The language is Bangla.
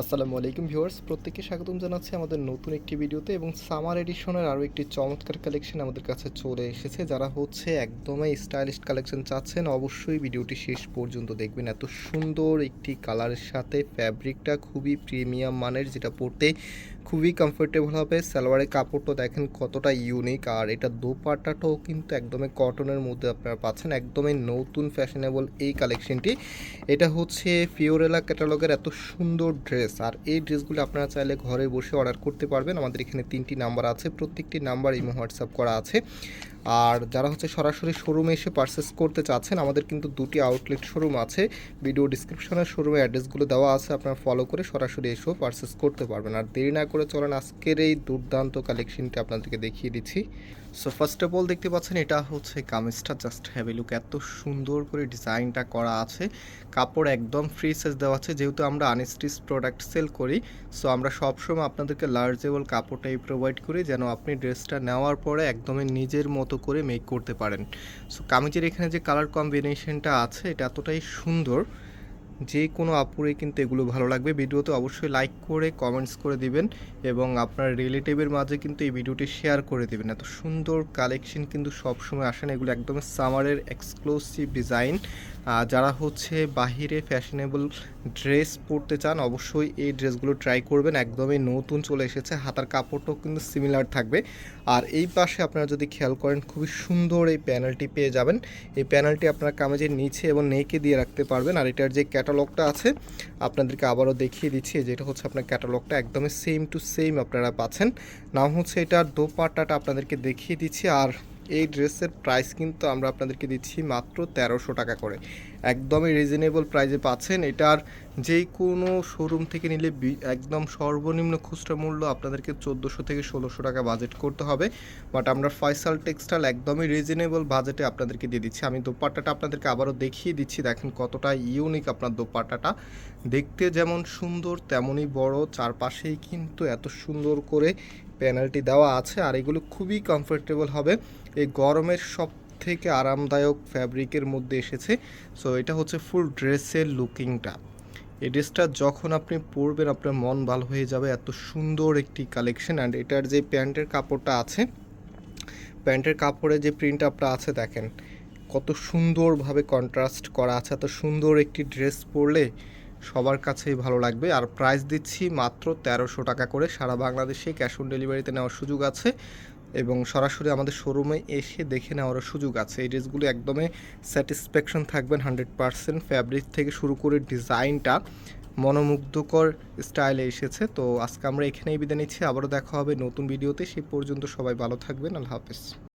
আসসালামু আলাইকুম ভিউয়ার্স, প্রত্যেককে স্বাগতম জানাচ্ছি আমাদের নতুন একটি ভিডিওতে এবং সামার এডিশনের আরও একটি চমৎকার কালেকশন আমাদের কাছে চলে এসেছে, যারা হচ্ছে একদমই স্টাইলিশ কালেকশন চাচ্ছেন, অবশ্যই ভিডিওটি শেষ পর্যন্ত দেখবেন। এত সুন্দর একটি কালারের সাথে ফ্যাব্রিকটা খুবই প্রিমিয়াম মানের, যেটা পরতে খুবই কমফোর্টেবল হবে। সালোয়ারের কাপড়টা দেখেন কতটা ইউনিক আর এটা দোপাট্টাটাও কিন্তু একদমই কটনের মধ্যে আপনারা পাচ্ছেন। একদমই নতুন ফ্যাশনেবল এই কালেকশনটি এটা হচ্ছে ফিওরেলা ক্যাটালগের এত সুন্দর ড্রেস আর এই ড্রেসগুলো আপনারা চাইলে ঘরে বসে অর্ডার করতে পারবেন। আমাদের এখানে তিনটি নাম্বার আছে। প্রত্যেকটি নাম্বার ইমো হোয়াটসঅ্যাপ করা আছে। আর যারা হচ্ছে সরাসরি শোরুমে এসে পারচেস করতে চাচ্ছেন, আমাদের কিন্তু দুটি আউটলেট শোরুম আছে। ভিডিও ডিসক্রিপশনের শোরুমে অ্যাড্রেসগুলো দেওয়া আছে। আপনারা ফলো করে সরাসরি এসেও পারচেস করতে পারবেন। আর দেরি না করে চলেন আজকের এই দুর্দান্ত কালেকশনটি আপনাদেরকে দেখিয়ে দিচ্ছি। সো ফার্স্ট অফ অল দেখতে পাচ্ছেন, এটা হচ্ছে কামিজটা। জাস্ট হ্যাভ লুক এত সুন্দর করে ডিজাইনটা করা আছে। কাপড় একদম ফ্রি সাইজ দেওয়া আছে। যেহেতু আমরা আনস্টিচ প্রোডাক্ট সেল করি সো আমরা সবসময় আপনাদেরকে লার্জেবল কাপড়টাই প্রোভাইড করি, যেন আপনি ড্রেসটা নেওয়ার পরে একদমই নিজের মতো করে মেক করতে পারেন। সো কামিজের এখানে যে কালার কম্বিনেশনটা আছে, এটা এতটাই সুন্দর। যে কোনো আপুরে কিন্তু এগুলো ভালো লাগবে। ভিডিওতে অবশ্যই লাইক করে কমেন্টস করে দিবেন এবং আপনার রিলেটিভের মাঝে কিন্তু এই ভিডিওটি শেয়ার করে দিবেন। এত সুন্দর কালেকশন কিন্তু সবসময় আসে না। এগুলো একদম সামারের এক্সক্লুসিভ ডিজাইন যারা হচ্ছে বাহিরে ফ্যাশনেবল ড্রেস পরতে চান, অবশ্যই এই ড্রেসগুলো ট্রাই করবেন। একদমই নতুন চলে এসেছে। হাতার কাপড়টাও কিন্তু সিমিলার থাকবে। আর এই পাশে আপনারা যদি খেয়াল করেন, খুবই সুন্দর এই প্যানেলটি পেয়ে যাবেন। এই প্যানেলটি আপনার কামেজের নিচে এবং নেকে দিয়ে রাখতে পারবেন। আর এটার যে ক্যাটালগটা আছে। আপনাদেরকে আবারও দেখিয়ে দিচ্ছি যেটা হচ্ছে আপনার ক্যাটালগটা একদমই সেম টু সেম আপনারা পাচ্ছেন। নাম হচ্ছে এটার, দোপাট্টাটা আপনাদেরকে দেখিয়ে দিচ্ছি, আর এই ড্রেসের প্রাইস কিন্তু আমরা আপনাদেরকে দিচ্ছি মাত্র তেরোশো টাকা করে। একদমই রিজনেবল প্রাইসে পাচ্ছেন। এটার যে কোনো শোরুম থেকে নিলে একদম সর্বনিম্ন খুচরা মূল্য আপনাদেরকে চোদ্দোশো থেকে ষোলোশো টাকা বাজেট করতে হবে। বাট আমরা ফয়সাল টেক্সটাইল একদমই রিজনেবল বাজেটে আপনাদেরকে দিয়ে দিচ্ছি। আমি দোপাট্টাটা আপনাদেরকে আবারও দেখিয়ে দিচ্ছি। দেখেন কতটা ইউনিক আপনার দোপাট্টাটা। দেখতে যেমন সুন্দর, তেমনই বড়। চারপাশেই কিন্তু এত সুন্দর করে প্যানেলটি দেওয়া আছে আর এগুলো খুবই কমফোর্টেবল হবে। এই গরমের সব থেকে আরামদায়ক ফ্যাব্রিকের মধ্যে এসেছে। সো এটা হচ্ছে ফুল ড্রেসের লুকিংটা এই ড্রেসটা যখন আপনি পরবেন, আপনার মন ভালো হয়ে যাবে। এত সুন্দর একটি কালেকশন অ্যান্ড এটার যে প্যান্টের কাপড়টা আছে, প্যান্টের কাপড়ে যে প্রিন্ট আপটা আছে, দেখেন, কত সুন্দরভাবে কন্ট্রাস্ট করা আছে। এত সুন্দর একটি ড্রেস পরলে সবার কাছেই ভালো লাগবে। আর প্রাইস দিচ্ছি মাত্র তেরোশো টাকা করে। সারা বাংলাদেশে ক্যাশ অন ডেলিভারিতে নেওয়ার সুযোগ আছে এবং সরাসরি আমাদের শোরুমে এসে দেখে নেওয়ারও সুযোগ আছে। এই ড্রেসগুলো একদমই স্যাটিসফ্যাকশন থাকবেন হান্ড্রেড পারসেন্ট ফ্যাব্রিক থেকে শুরু করে ডিজাইনটা মনোমুগ্ধকর স্টাইলে এসেছে। তো আজকে আমরা এখানেই বিদায় নিচ্ছি। আবারও দেখা হবে নতুন ভিডিওতে সেই পর্যন্ত সবাই ভালো থাকবেন। আল্লাহ হাফেজ।